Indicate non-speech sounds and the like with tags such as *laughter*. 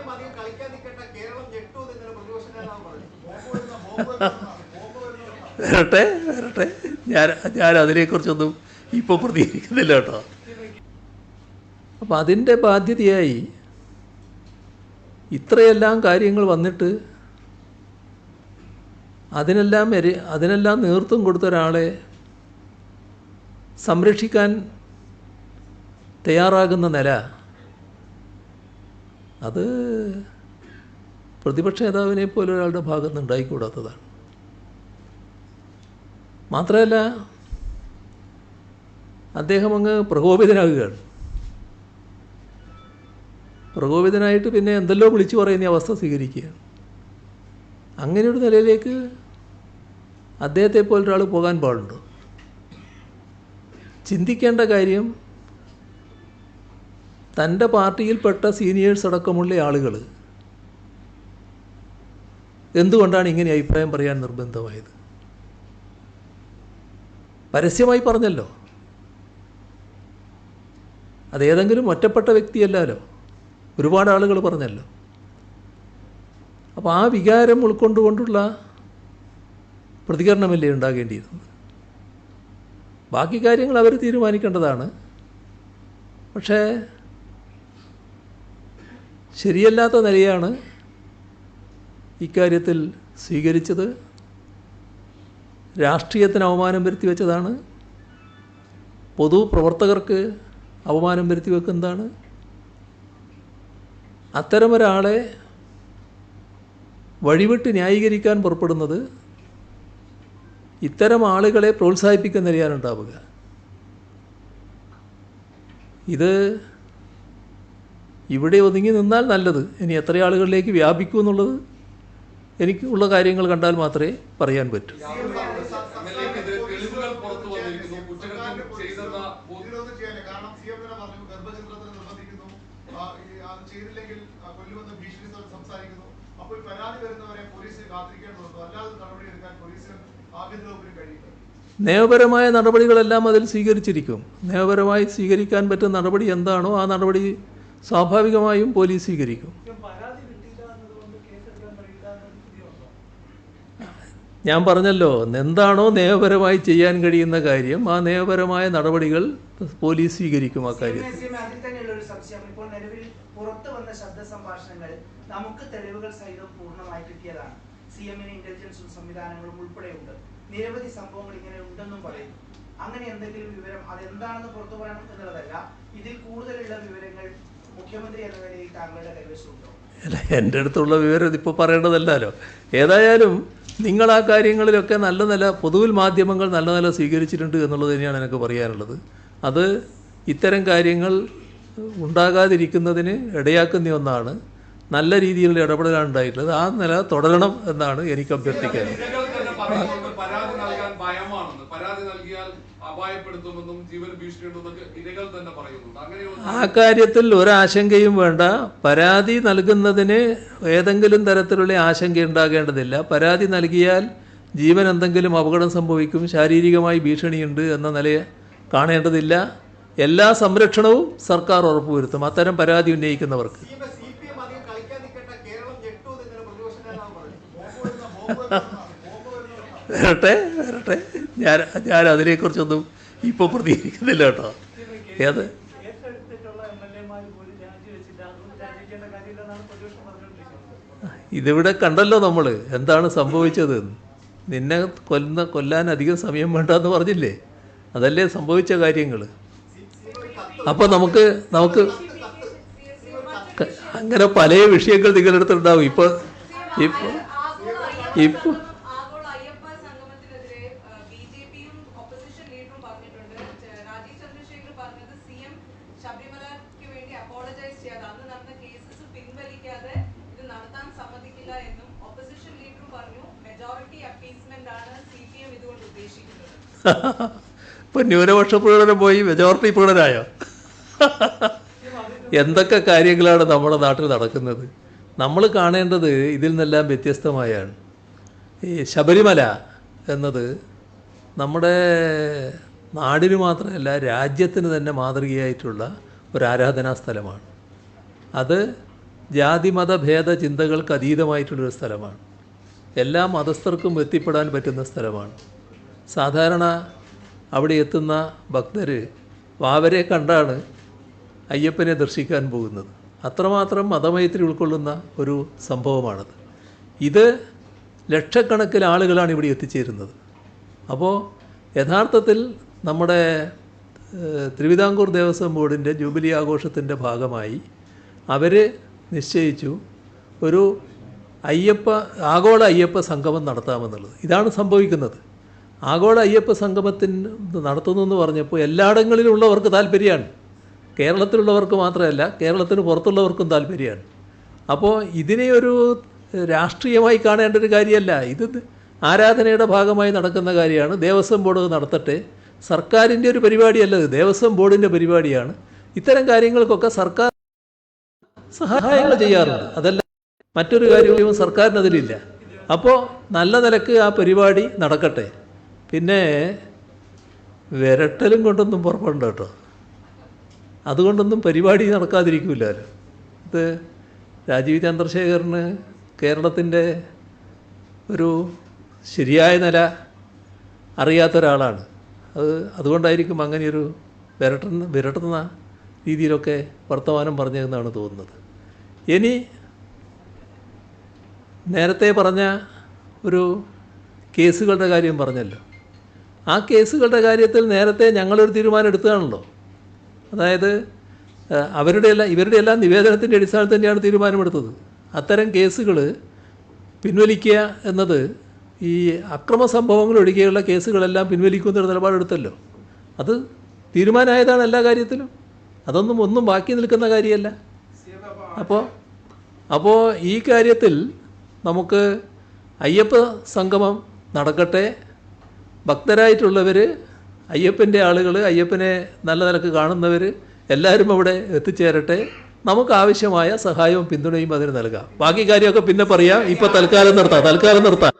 M അധികം കളിക്കാൻ കേരളം ഞെട്ടു എന്ന് ഇന്നലെ പ്രതിപക്ഷ വരട്ടെ വരട്ടെ. ഞാൻ ഞാൻ അതിനെക്കുറിച്ചൊന്നും ഇപ്പോൾ പ്രതികരിക്കുന്നില്ല കേട്ടോ. അപ്പം അതിന്റെ ബാധ്യതയായി ഇത്രയെല്ലാം കാര്യങ്ങൾ വന്നിട്ട് അതിനെല്ലാം എരി അതിനെല്ലാം നേതൃത്വം കൊടുത്ത ഒരാളെ സംരക്ഷിക്കാൻ തയ്യാറാകുന്ന നില അത് പ്രതിപക്ഷ നേതാവിനെ പോലെ ഒരാളുടെ ഭാഗത്ത് ഉണ്ടായിക്കൂടാത്തതാണ്. മാത്രമല്ല അദ്ദേഹം അങ്ങ് പ്രകോപിതനാകുകയാണ്. പ്രകോപിതനായിട്ട് പിന്നെ എന്തെല്ലോ വിളിച്ചു പറയുന്ന അവസ്ഥ സ്വീകരിക്കുകയാണ്. അങ്ങനെ ഒരു നിലയിലേക്ക് അദ്ദേഹത്തെ പോലൊരാൾ പോകാൻ പാടുണ്ടോ? ചിന്തിക്കേണ്ട കാര്യം തന്റെ പാർട്ടിയിൽപ്പെട്ട സീനിയേഴ്സ് അടക്കമുള്ള ആളുകൾ എന്തുകൊണ്ടാണ് ഇങ്ങനെ അഭിപ്രായം പറയാൻ നിർബന്ധമായത്? പരസ്യമായി പറഞ്ഞല്ലോ. അതേതെങ്കിലും ഒറ്റപ്പെട്ട വ്യക്തിയല്ലല്ലോ. ഒരുപാട് ആളുകൾ പറഞ്ഞല്ലോ. അപ്പോൾ ആ വികാരം ഉൾക്കൊണ്ടുകൊണ്ടുള്ള പ്രതികരണമല്ലേ ഉണ്ടാകേണ്ടിയിരുന്നത്? ബാക്കി കാര്യങ്ങൾ അവർ തീരുമാനിക്കേണ്ടതാണ്. പക്ഷേ ശരിയല്ലാത്ത നിലയാണ് ഇക്കാര്യത്തിൽ സ്വീകരിച്ചത്. രാഷ്ട്രീയത്തിന് അവമാനം വരുത്തി വെച്ചതാണ്. പൊതുപ്രവർത്തകർക്ക് അവമാനം വരുത്തി വെക്കുന്നതാണ്. അത്തരമൊരാളെ വഴിവിട്ട് ന്യായീകരിക്കാൻ പുറപ്പെടുന്നത് ഇത്തരം ആളുകളെ പ്രോത്സാഹിപ്പിക്കുന്ന നിലയാണ് ഉണ്ടാവുക ഇത് ഇവിടെ ഒതുങ്ങി നിന്നാൽ നല്ലത്. ഇനി എത്ര ആളുകളിലേക്ക് വ്യാപിക്കൂ എന്നുള്ളത് എനിക്കുള്ള കാര്യങ്ങൾ കണ്ടാൽ മാത്രമേ പറയാൻ പറ്റൂ. നിയമപരമായ നടപടികളെല്ലാം അതിൽ സ്വീകരിച്ചിരിക്കും. നിയമപരമായി സ്വീകരിക്കാൻ പറ്റുന്ന നടപടി എന്താണോ ആ നടപടി സ്വാഭാവികമായും പോലീസ് സ്വീകരിക്കും. ഞാൻ പറഞ്ഞല്ലോ എന്താണോ നിയമപരമായി ചെയ്യാൻ കഴിയുന്ന കാര്യം ആ നിയമപരമായ നടപടികൾ പോലീസ് സ്വീകരിക്കും ആ നിലവിൽ പുറത്തു വന്ന ശബ്ദ സംഭാഷണങ്ങൾ നമുക്ക് തെളിവുകൾ സഹിതം പൂർണമായി കിട്ടിയതാണ്. സി എമ്മിന് ഇന്റലിജൻസും സംവിധാനങ്ങളും ഉൾപ്പെടെയുണ്ട്. നിരവധി സംഭവങ്ങൾ ഇങ്ങനെ ഉണ്ടെന്നും പറയുന്നു. അങ്ങനെ എന്തെങ്കിലും വിവരം അതെന്താണെന്ന് പുറത്തു പറയണം എന്നുള്ളതല്ല ഇതിൽ കൂടുതലുള്ള വിവരങ്ങൾ അല്ല എന്റെ അടുത്തുള്ള വിവരം ഇതിപ്പോൾ പറയേണ്ടതല്ലല്ലോ. ഏതായാലും നിങ്ങൾ ആ കാര്യങ്ങളിലൊക്കെ നല്ല നില പൊതുവിൽ മാധ്യമങ്ങൾ നല്ല നില സ്വീകരിച്ചിട്ടുണ്ട് എന്നുള്ളത് തന്നെയാണ് എനിക്ക് പറയാനുള്ളത്. അത് ഇത്തരം കാര്യങ്ങൾ ഉണ്ടാകാതിരിക്കുന്നതിന് ഇടയാക്കുന്ന ഒന്നാണ്. നല്ല രീതിയിലുള്ള ഇടപെടലാണ് ഉണ്ടായിട്ടുള്ളത് ആ നില തുടരണം എന്നാണ് എനിക്ക് അഭ്യർത്ഥിക്കാനുള്ളത് ഇരകൾ തന്നെ പറയുന്നുണ്ട് പരാതി നൽകാൻ ഭയമാണെന്ന് പരാതി നൽകിയാൽ അപായപ്പെടുത്തുമെന്നും ജീവൻ ഭീഷണിയുണ്ടെന്നൊക്കെ ഇരകൾ തന്നെ പറയുന്നുണ്ട്. അങ്ങനെ ആ കാര്യത്തിൽ ഒരാശങ്കയും വേണ്ട. പരാതി നൽകുന്നതിന് ഏതെങ്കിലും തരത്തിലുള്ള ആശങ്ക ഉണ്ടാകേണ്ടതില്ല. പരാതി നൽകിയാൽ ജീവൻ എന്തെങ്കിലും അപകടം സംഭവിക്കും. ശാരീരികമായി ഭീഷണിയുണ്ട് എന്ന നിലയെ കാണേണ്ടതില്ല. എല്ലാ സംരക്ഷണവും സർക്കാർ ഉറപ്പുവരുത്തും. അത്തരം പരാതി ഉന്നയിക്കുന്നവർക്ക്. വരട്ടെ വരട്ടെ. ഞാൻ ഞാൻ അതിനെക്കുറിച്ചൊന്നും ഇപ്പോൾ പ്രതികരിക്കുന്നില്ല കേട്ടോ. ഏത്? ഇതിവിടെ കണ്ടല്ലോ നമ്മൾ എന്താണ് സംഭവിച്ചത്? നിന്നെ കൊല്ലുന്ന കൊല്ലാൻ അധികം സമയം വേണ്ട എന്ന് പറഞ്ഞില്ലേ? അതല്ലേ സംഭവിച്ച കാര്യങ്ങൾ അപ്പോൾ നമുക്ക് നമുക്ക് അങ്ങനെ പല വിഷയങ്ങൾ നിങ്ങളുടെ അടുത്തുണ്ടാവും. ഇപ്പോൾ ഇപ്പോൾ ഇപ്പോൾ ആഗോള അയ്യപ്പ സംഗമത്തിനെതിരെ ബി ജെ പിയും ഓപ്പോസിഷൻ ലീഡറും പറഞ്ഞിട്ടുണ്ട് ച- രാജീവ് ചന്ദ്രശേഖർ പറഞ്ഞത് സി എം ശബരിമലയ്ക്ക് വേണ്ടി അപ്പോളജൈസ് ചെയ്യാതെ അന്ന് നടന്ന കേസസ് പിൻവലിക്കാതെ ഇത് നടത്താൻ സമ്മതിക്കില്ല എന്നും ഓപ്പോസിഷൻ ലീഡറും പറഞ്ഞു മെജോറിറ്റി അപ്പീസ്മെന്റ് ആണ് സി പി എം ഇതുകൊണ്ട് ഉദ്ദേശിക്കുന്നത്. *laughs* ഇപ്പൊ ന്യൂനപക്ഷ പ്രകടനം പോയി മെജോറിറ്റി പ്രകടനായോ *laughs* എന്തൊക്കെ കാര്യങ്ങളാണ് നമ്മുടെ നാട്ടിൽ നടക്കുന്നത്? നമ്മൾ കാണേണ്ടത് ഇതിൽ നിന്നെല്ലാം വ്യത്യസ്തമായാണ്. ഈ ശബരിമല എന്നത് നമ്മുടെ നാടിന് മാത്രമല്ല രാജ്യത്തിന് തന്നെ മാതൃകയായിട്ടുള്ള ഒരു ആരാധനാ സ്ഥലമാണ്. അത് ജാതിമത ഭേദ ചിന്തകൾക്ക് അതീതമായിട്ടുള്ളൊരു സ്ഥലമാണ്. എല്ലാ മതസ്ഥർക്കും എത്തിപ്പെടാൻ പറ്റുന്ന സ്ഥലമാണ്. സാധാരണ അവിടെ എത്തുന്ന ഭക്തർ വാവരെ കണ്ടാണ് അയ്യപ്പനെ ദർശിക്കാൻ പോകുന്നത്. അത്രമാത്രം മതമൈത്രി ഉൾക്കൊള്ളുന്ന ഒരു സംഭവമാണത്. ഇത് ലക്ഷക്കണക്കിന് ആളുകളാണ് ഇവിടെ എത്തിച്ചേരുന്നത്. അപ്പോൾ യഥാർത്ഥത്തിൽ നമ്മുടെ തിരുവിതാംകൂർ ദേവസ്വം ബോർഡിന്റെ ജൂബിലി ആഘോഷത്തിന്റെ ഭാഗമായി അവർ നിശ്ചയിച്ചു ഒരു അയ്യപ്പ ആഗോള അയ്യപ്പ സംഗമം നടത്താമെന്നുള്ളത്. ഇതാണ് സംഭവിക്കുന്നത്. ആഗോള അയ്യപ്പ സംഗമത്തിന് നടത്തുന്നു എന്ന് പറഞ്ഞപ്പോൾ എല്ലായിടങ്ങളിലുള്ളവർക്ക് താല്പര്യമാണ്. കേരളത്തിലുള്ളവർക്ക് മാത്രമല്ല കേരളത്തിന് പുറത്തുള്ളവർക്കും താല്പര്യമാണ്. അപ്പോൾ ഇതിനെ ഒരു രാഷ്ട്രീയമായി കാണേണ്ട ഒരു കാര്യമല്ല. ഇത് ആരാധനയുടെ ഭാഗമായി നടക്കുന്ന കാര്യമാണ്. ദേവസ്വം ബോർഡ് നടത്തട്ടെ. സർക്കാരിന്റെ ഒരു പരിപാടിയല്ല ഇത്. ദേവസ്വം ബോർഡിന്റെ പരിപാടിയാണ്. ഇത്തരം കാര്യങ്ങൾക്കൊക്കെ സർക്കാർ സഹായങ്ങൾ ചെയ്യാറുണ്ട്. അതല്ല മറ്റൊരു കാര്യവും സർക്കാരിന് അതിലില്ല അപ്പോൾ നല്ല നിലയ്ക്ക് ആ പരിപാടി നടക്കട്ടെ. പിന്നെ വിരട്ടലും കൊണ്ടൊന്നും പുറപ്പെടണ്ട കേട്ടോ. അതുകൊണ്ടൊന്നും പരിപാടി നടക്കാതിരിക്കില്ലല്ലോ ഇത് രാജീവ് ചന്ദ്രശേഖറിന് കേരളത്തിന്റെ ഒരു ശരിയായ നില അറിയാത്ത ഒരാളാണ് അത് അതുകൊണ്ടായിരിക്കും അങ്ങനെയൊരു വിരട്ടുന്ന വിരട്ടുന്ന രീതിയിലൊക്കെ വർത്തമാനം പറഞ്ഞതെന്നാണ് തോന്നുന്നത്. ഇനി നേരത്തെ പറഞ്ഞ ഒരു കേസുകളുടെ കാര്യം പറഞ്ഞല്ലോ. ആ കേസുകളുടെ കാര്യത്തിൽ നേരത്തെ ഞങ്ങളൊരു തീരുമാനം എടുത്തതാണല്ലോ. അതായത് അവരുടെ എല്ലാം ഇവരുടെ എല്ലാം നിവേദനത്തിന്റെ അടിസ്ഥാനത്തിൽ തന്നെയാണ് തീരുമാനമെടുത്തത്. അത്തരം കേസുകൾ പിൻവലിക്കുക എന്നത് ഈ അക്രമ സംഭവങ്ങൾ ഒഴികെയുള്ള കേസുകളെല്ലാം പിൻവലിക്കുന്ന ഒരു നിലപാടെടുത്തല്ലോ. അത് തീരുമാനമായതാണ് എല്ലാ കാര്യത്തിലും. അതൊന്നും ഒന്നും ബാക്കി നിൽക്കുന്ന കാര്യമല്ല. അപ്പോൾ അപ്പോൾ ഈ കാര്യത്തിൽ നമുക്ക് അയ്യപ്പ സംഗമം നടക്കട്ടെ. ഭക്തരായിട്ടുള്ളവർ അയ്യപ്പന്റെ ആളുകൾ അയ്യപ്പനെ നല്ല നിലയ്ക്ക് കാണുന്നവർ എല്ലാവരും അവിടെ എത്തിച്ചേരട്ടെ. നമുക്ക് ആവശ്യമായ സഹായവും പിന്തുണയും അതിന് നൽകാം. ബാക്കി കാര്യമൊക്കെ പിന്നെ പറയാം. ഇപ്പോൾ തൽക്കാലം നിർത്താം. തൽക്കാലം നിർത്താം.